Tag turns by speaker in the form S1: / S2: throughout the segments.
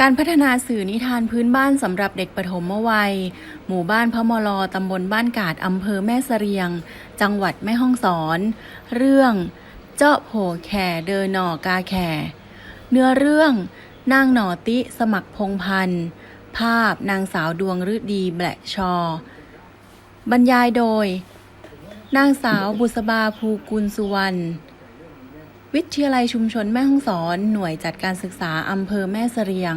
S1: การพัฒนาสื่อนิทานพื้นบ้านสำหรับเด็กปฐมวัย หมู่บ้านพะมลอตำบลบ้านกาดอำเภอแม่เสรียง จังหวัดแม่ฮ่องสอน เรื่อง เจาะโผแข่เดอหน่อกาแข่ เนื้อเรื่อง นางหนอติสมัครพงพันธ์ ภาพนางสาวดวงฤดีแบละชอ บรรยายโดย นางสาวบุษบาภูกุลสุวรรณ วิทยาลัยชุมชนแม่ฮ่องสอน หน่วยจัดการศึกษาอำเภอแม่เสรียง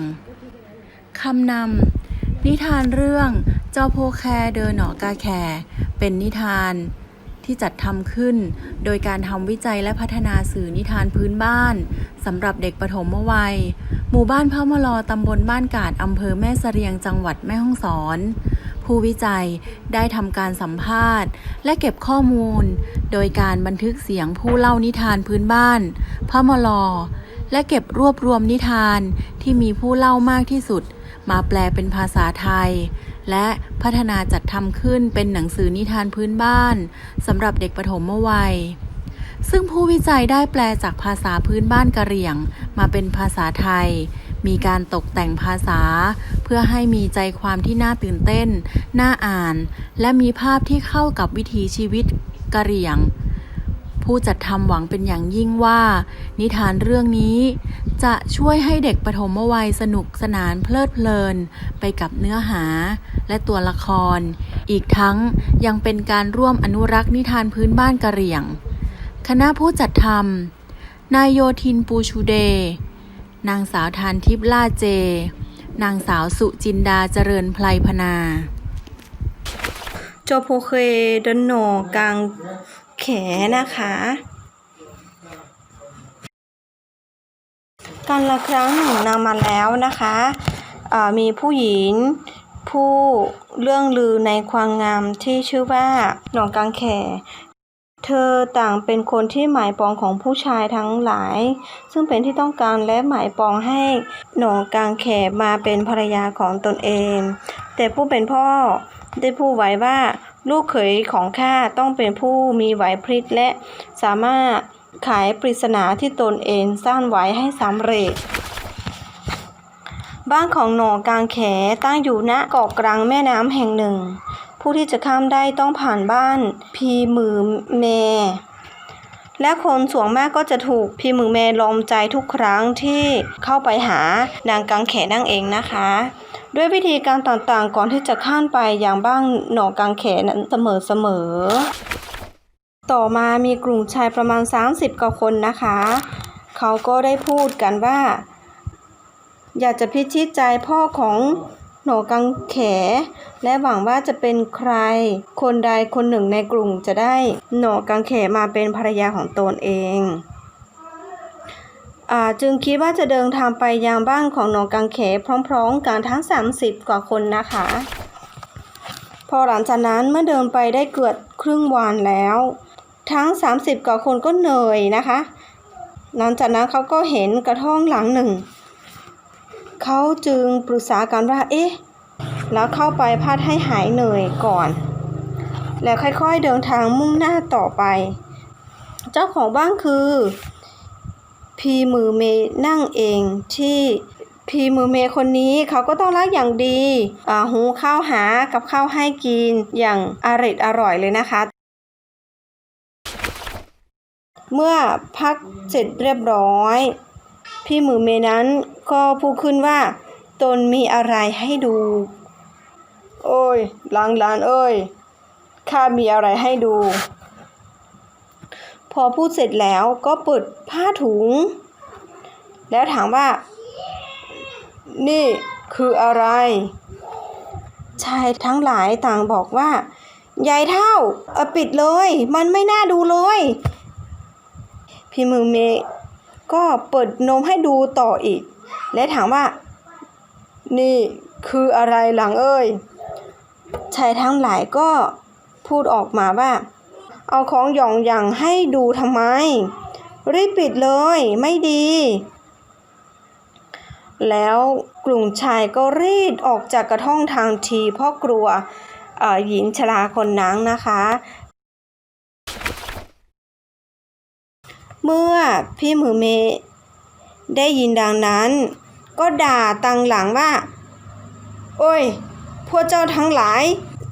S1: คำนำนิทานเรื่องเจ้าโพแคเดอหนอกาแคเป็นนิทานที่จัดทำขึ้น โดยการทำวิจัยและพัฒนาสื่อนิทานพื้นบ้านสำหรับเด็กปฐมวัย หมู่บ้านพะมะลอตำบลบ้านกาดอำเภอแม่เสรียงจังหวัดแม่ฮ่องสอน ผู้วิจัยได้ทำการสัมภาษณ์ และเก็บข้อมูล โดยการบันทึกเสียงผู้เล่านิทานพื้นบ้าน พระมลอ และเก็บรวบรวมนิทานที่มีผู้เล่ามากที่สุด มาแปลเป็นภาษาไทย และพัฒนาจัดทำขึ้นเป็นหนังสือนิทานพื้นบ้านสำหรับเด็กปฐมวัยซึ่งผู้วิจัยได้แปลจากภาษาพื้นบ้านกะเหรี่ยง มาเป็นภาษาไทย มีการตกแต่งภาษา เพื่อให้มีใจความที่น่าตื่นเต้น น่าอ่าน และมีภาพที่เข้ากับวิถีชีวิตกะเหรี่ยง ผู้จัดทำหวังเป็นอย่างยิ่งว่า นิทานเรื่องนี้ จะช่วยให้เด็กปฐมวัยสนุกสนานเพลิดเพลิน ไปกับเนื้อหาและตัวละคร อีกทั้งยังเป็นการร่วมอนุรักษ์นิทานพื้นบ้านกะเหรี่ยง คณะผู้จัดทำนายโยทินปูชูเด นางสาวทานทิพย์ล่าเจ นางสาวสุจินดาเจริญไพลพนา
S2: โจโพเคดนโนกลางแขนะคะ การละครั้งหนึ่งนานมาแล้วนะคะมีผู้หญิงผู้เรื่องลือในความงามที่ชื่อว่าหนองกางแข เธอต่างเป็นคนที่หมายปองของผู้ชายทั้งหลาย ซึ่งเป็นที่ต้องการและหมายปองให้หนองกางแขมาเป็นภรรยาของตนเอง แต่ผู้เป็นพ่อได้พูดไว้ว่าลูกเขยของข้าต้องเป็นผู้มีไหวพริบและสามารถไขปริศนาที่ตนเองสร้างไว้ให้สำเร็จ บ้านของหนอกางแขตั้งอยู่ณเกาะกลางแม่น้ำแห่งหนึ่ง ผู้ที่จะข้ามได้ต้องผ่านบ้านพีมือเมและคนส่วนมากก็จะถูกพีมือเมลอมใจทุกครั้งที่เข้าไปหานางกางแขนั่งเองนะคะ ด้วยวิธีการต่างๆก่อนที่จะข้ามไปอย่างบ้านหนอกางแขนั้นเสมอๆต่อมามีกลุ่มชายประมาณ 30กว่าคนนะคะ เขาก็ได้พูดกันว่า อยากจะพิชิตใจพ่อของ หนอกังแข และหวังว่าจะเป็นใคร คนใดคนหนึ่งในกลุ่มจะได้หนอกังแขมาเป็นภรรยาของตนเองอาจึงคิดว่าจะเดินทางไปยังบ้านของหนอกังแขพร้อมๆกันทั้ง 30 กว่าคนนะคะ พอหลังจากนั้นเมื่อเดินไปได้เกือบครึ่งวันแล้ว ทั้ง 30 กว่าคนก็เหนื่อยนะคะ หลังจากนั้นเขาก็เห็นกระท่อมหลังหนึ่ง เขาจึงปรึกษากันว่า เอ๊ะ แล้วเข้าไปพัดให้หายเหนื่อยก่อน แล้วค่อยๆเดินทางมุ่งหน้าต่อไป เจ้าของบ้านคือ พีมือเมนั่งเองที่พีมือเมคนนี้เขาก็ต้องรักอย่างดีอ่าหูข้าวหากับข้าวให้กินอย่างอร่อยอร่อยเลยนะคะ เมื่อพักเสร็จเรียบร้อย พี่มือเมนั้นก็พูดขึ้นว่า ตนมีอะไรให้ดู โอ้ยหลางหลานเอ้ยข้ามีอะไรให้ดู พอพูดเสร็จแล้วก็เปิดผ้าถุง แล้วถามว่า นี่คืออะไร ชายทั้งหลายต่างบอกว่ายายเท่า เอาปิดเลย มันไม่น่าดูเลย พี่มือเม ก็เปิดนมให้ดูต่ออีก และถามว่า นี่คืออะไรหลังเอ้ยชายทั้งหลายก็พูดออกมาว่า เอาของหย่องอย่างให้ดูทำไม รีบปิดเลยไม่ดี แล้วกลุ่มชายก็รีดออกจากกระท่องทางทีเพราะกลัวอ่อหญิงชราคนนั้นนะคะ เมื่อพี่มือเมได้ยินดังนั้น ก็ด่าตังหลังว่า โอ้ย พวกเจ้าทั้งหลาย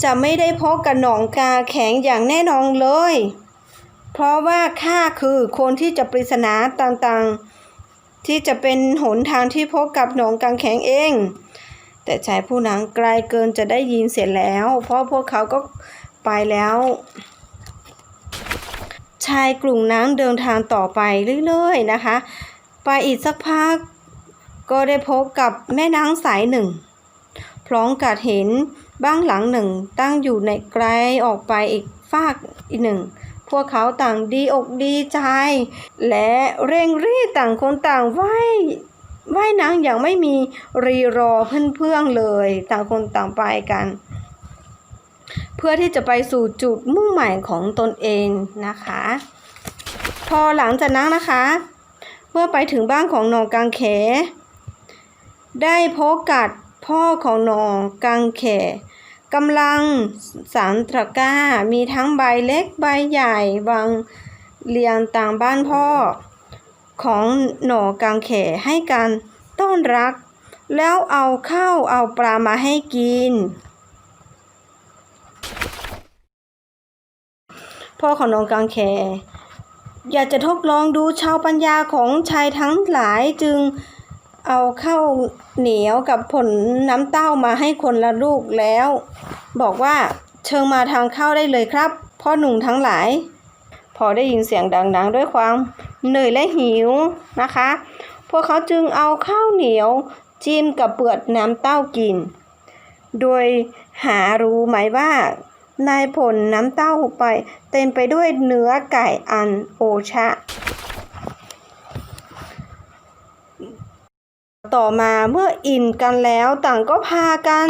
S2: จะไม่ได้พบกับหนองกาแข็งอย่างแน่นอนเลย เพราะว่าข้าคือคนที่จะปริศนาต่างๆ ที่จะเป็นหนทางที่พบกับหนองกาแข็งเอง แต่ชายผู้นั้นไกลเกินจะได้ยินเสียแล้ว เพราะพวกเขาก็ไปแล้ว ชายกลุ่มนั้นเดินทางต่อไปเรื่อยๆนะคะ ไปอีกสักพักก็ได้พบกับแม่นางสายหนึ่ง พร้อมกับเห็นบ้างหลังหนึ่งตั้งอยู่ในไกลออกไปอีกฟากอีกหนึ่ง พวกเขาต่างดีอกดีใจ และเร่งรีบต่างคนต่างไหว้ไหว้นางอย่างไม่มีรีรอเพื่อนๆเลย ต่างคนต่างไปกัน เพื่อที่จะไปสู่จุดมุ่งหมายของตนเองนะคะ พอหลังจากนั้นนะคะ เมื่อไปถึงบ้านของนองกังเข ได้พบกับพ่อของนองกังเขกำลังสารตะกร้า มีทั้งใบเล็กใบใหญ่วางเรียงต่างบ้านพ่อ ของหนอกังเขให้การต้อนรับแล้วเอาข้าวเอาปลามาให้กิน พ่อของน้องกังแคอยากจะทดลองดูชาวปัญญาของชายทั้งหลายจึงเอาข้าวเหนียวกับผลน้ำเต้ามาให้คนละลูกแล้ว บอกว่าเชิญมาทางเข้าได้เลยครับ พ่อหนุ่มทั้งหลาย พอได้ยินเสียงดังๆ ด้วยความเหนื่อยและหิวนะคะ พวกเขาจึงเอาข้าวเหนียวจิ้มกับเปลือกน้ำเต้ากิน โดยหารู้ไหมว่า ในผลน้ำเต้าไป เต็มไปด้วยเนื้อไก่อันโอชะ ต่อมาเมื่ออิ่มกันแล้วต่างก็พากัน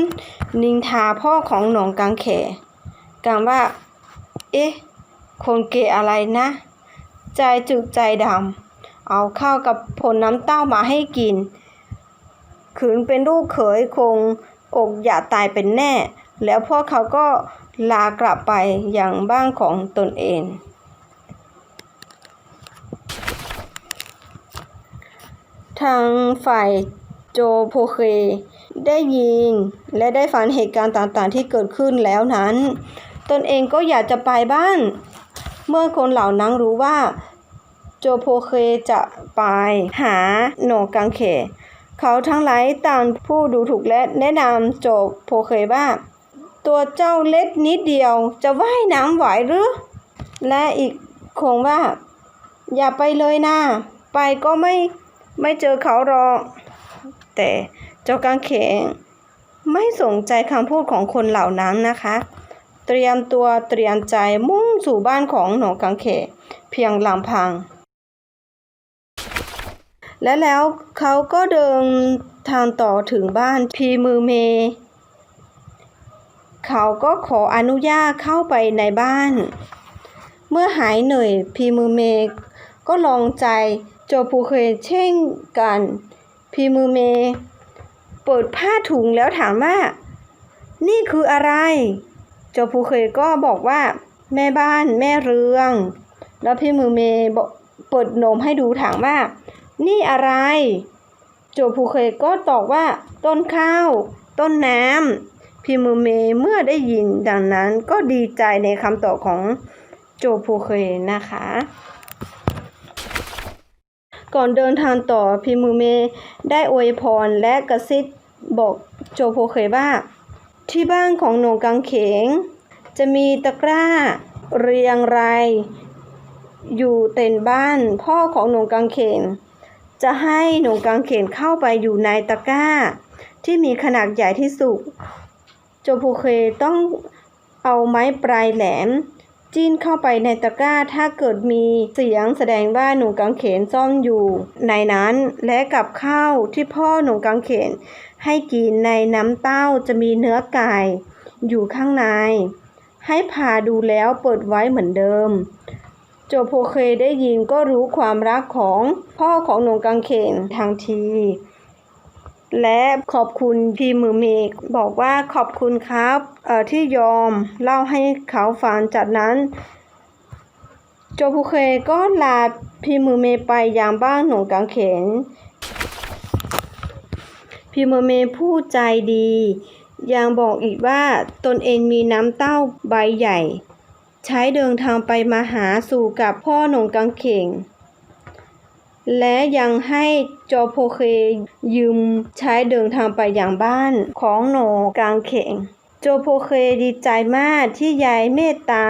S2: นินทาพ่อของหนองกังเขกันว่า เอ๊ะ คนเกะอะไรนะ ใจจึกใจดำเอาข้าวกับผลน้ำเต้ามาให้กิน ขืนเป็นลูกเขยคงอกอยากตายเป็นแน่ แล้วพวกเขาก็ ลากลับไปยังบ้านของตนเอง ทางฝ่ายโจโพเคได้ยินและได้ฟังเหตุการณ์ต่างๆที่เกิดขึ้นแล้วนั้น ตนเองก็อยากจะไปบ้าน เมื่อคนเหล่านั้นรู้ว่า โจโพเคจะไปหาหนกังเข เขาทั้งหลายต่างผู้ดูถูกและแนะนำโจโพเคว่า ตัวเจ้าเล็กนิดเดียว จะว่ายน้ำไหวหรือ และอีกคงว่า อย่าไปเลยนะไปก็ไม่ไม่เจอเขาหรอกแต่เจ้ากางเขนไม่สนใจคำพูดของคนเหล่านั้นนะคะ เตรียมตัวเตรียมใจมุ่งสู่บ้านของหนองกังเขเพียงลำพัง และแล้วเขาก็เดินทางต่อถึงบ้านพีมือเม เขาก็ขออนุญาตเข้าไปในบ้าน เมื่อหายเหนื่อยพีมือเมก็ลองใจโจปูเคยเช่นกัน พีมือเม เปิดผ้าถุงแล้วถามว่า นี่คืออะไร โจปูเคยก็บอกว่า แม่บ้านแม่เรือง แล้วพี่มือเมเปิดนมให้ดูถามว่า นี่อะไร โจปูเคยก็ตอบว่า ต้นข้าว ต้นน้ำ พี่มือเมเมื่อได้ยินดังนั้นก็ดีใจในคำตอบของโจปูเคยนะคะ ก่อนเดินทางต่อพี่มือเมได้อวยพรและกระซิบบอกโจโพเคว่า ที่บ้านของหนูกังเขง จะมีตะกร้าเรียงรายอยู่เต็นบ้านพ่อของหนูกังเขน จะให้หนูกังเขนเข้าไปอยู่ในตะกร้า ที่มีขนาดใหญ่ที่สุด โจโพเคต้องเอาไม้ปลายแหลม จิ้นเข้าไปในตะกร้าถ้าเกิดมีเสียงแสดงว่าหนูกังเขนซ่อนอยู่ ในนั้นและกับข้าวที่พ่อหนูกังเขน ให้กินในน้ำเต้าจะมีเนื้อไก่อยู่ข้างใน ให้พาดูแล้วเปิดไว้เหมือนเดิม โจโพเคได้ยินก็รู้ความรักของพ่อของหนูกังเขนทันที และขอบคุณพี่มือเมกบอกว่าขอบคุณครับเอ่อที่ยอมเล่าให้เขาฟังจากนั้น โจภูเคก็ลาพี่มือเมไปยังบ้านหนูกังเขนพิมเมผู้ใจดี ยังบอกอีกว่าตนเองมีน้ำเต้าใบใหญ่ ใช้เดินทางไปมาหาสู่กับพ่อหนงกังเข่ง และยังให้จอโพเคยืมใช้เดินทางไปอย่างบ้านของโหนงกางเข่งโจโพเคดีใจมากที่ยายเมตตา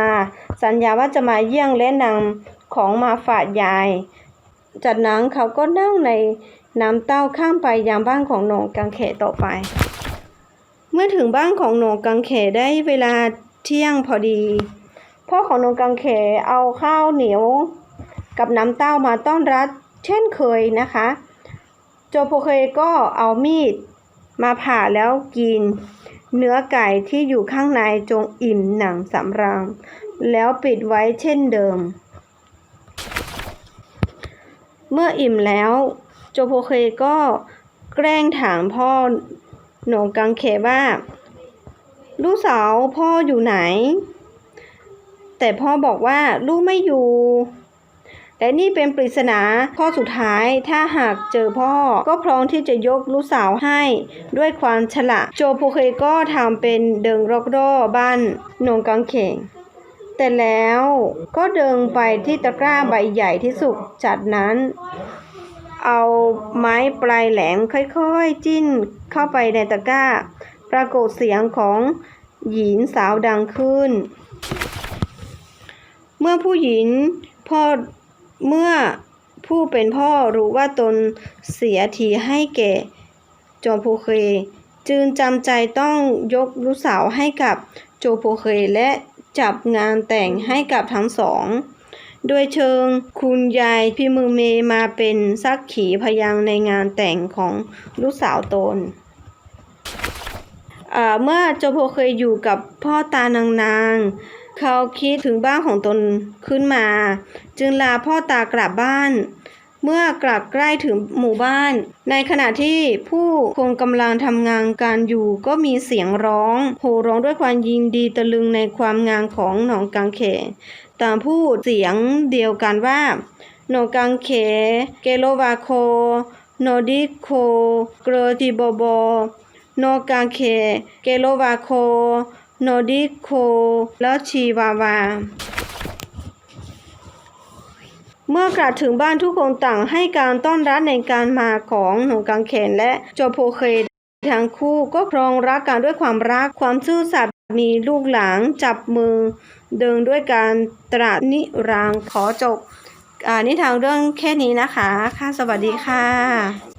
S2: สัญญาว่าจะมาเยี่ยงและนำของมาฝากยาย จากนั้นเขาก็นั่งในน้ำเต้าข้ามไปยังบ้านของหนงกังเขต่อไป เมื่อถึงบ้านของหนงกังเขได้เวลาเที่ยงพอดีพ่อของหนงกังเขเอาข้าวเหนียวกับน้ำเต้ามาต้อนรับ เช่นเคยนะคะ โจโพเคก็เอามีดมาผ่าแล้วกิน เนื้อไก่ที่อยู่ข้างในจงอิ่มหนังสำราญแล้วปิดไว้เช่นเดิม เมื่ออิ่มแล้วโจโพเคก็แกล้งถามพ่อหนงกังเขว่า ลูกสาวพ่ออยู่ไหน แต่พ่อบอกว่าลูกไม่อยู่ และนี่เป็นปริศนาข้อสุดท้ายถ้าหากเจอพ่อก็พร้อมที่จะยกลูกสาวให้ ด้วยความฉลาดโจโพเคก็ทำเป็นเดิงรอกรอบ้านหนงกังเขงแต่แล้วก็เดินไปที่ตะกร้าใบใหญ่ที่สุดจากนั้น เอาไม้ปลายแหลมค่อยๆ จิ้นเข้าไปในตะกร้า ปรากฏเสียงของหญิงสาวดังขึ้น เมื่อผู้หญิงพ่อ เมื่อผู้เป็นพ่อรู้ว่าตนเสียทีให้แก่โจโพเคจึงจำใจต้องยกลูกสาวให้กับโจโพเคและจับงานแต่งให้กับทั้งสอง โดยเชิงคุณยายพี่มือเมมาเป็นสักขีพยานในงานแต่งของลูกสาวตนอ่าเมื่อโจโพเคยอยู่กับพ่อตานางๆ เขาคิดถึงบ้านของตนขึ้นมา จึงลาพ่อตากลับบ้าน เมื่อกลับใกล้ถึงหมู่บ้าน ในขณะที่ผู้คนกำลังทำงานการอยู่ก็มีเสียงร้อง โห่ร้องด้วยความยินดีตะลึงในความงามของหนองกังเขตางพูดเสียงเดียวกันว่าหนองกังเข เกโลวาโคโนดิโคเกรอจิโบโบโนกาเค เกโลวาโค โนดิโคแล้วชีวาวา เมื่อกลับถึงบ้านทุกคนต่างให้การต้อนรับในการมาของหนูกังเขนและโจโพเคทั้งคู่ก็ครองรักกันด้วยความรักความซื่อสัตย์มีลูกหลานจับมือ เดินด้วยการตรัสนิรังขอจบอ่านิทานเรื่องแค่นี้นะคะ ค่ะสวัสดีค่ะ